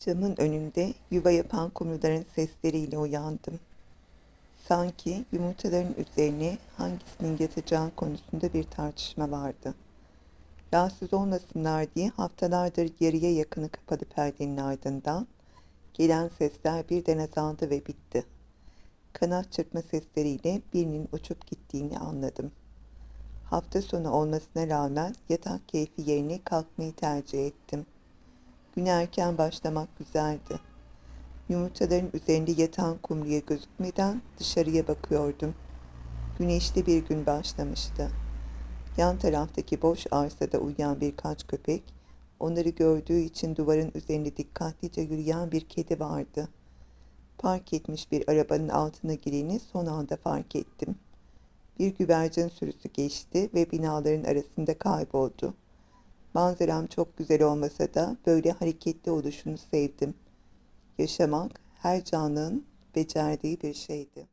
Camın önünde yuva yapan kumruların sesleriyle uyandım. Sanki yumurtaların üzerine hangisinin yatacağı konusunda bir tartışma vardı. Rahatsız olmasınlar diye haftalardır yarıya yakını kapalı perdenin ardından gelen sesler birden azaldı ve bitti. Kanat çırpma sesleriyle birinin uçup gittiğini anladım. Hafta sonu olmasına rağmen yatak keyfi yerine kalkmayı tercih ettim. Gün erken başlamak güzeldi. Yumurtaların üzerinde yatan kumruya gözükmeden dışarıya bakıyordum. Güneşli bir gün başlamıştı. Yan taraftaki boş arsada uyuyan birkaç köpek, onları gördüğü için duvarın üzerinde dikkatlice yürüyen bir kedi vardı. Park etmiş bir arabanın altına gireni son anda fark ettim. Bir güvercin sürüsü geçti ve binaların arasında kayboldu. Manzaram çok güzel olmasa da böyle hareketli oluşunu sevdim. Yaşamak her canlının becerdiği bir şeydi.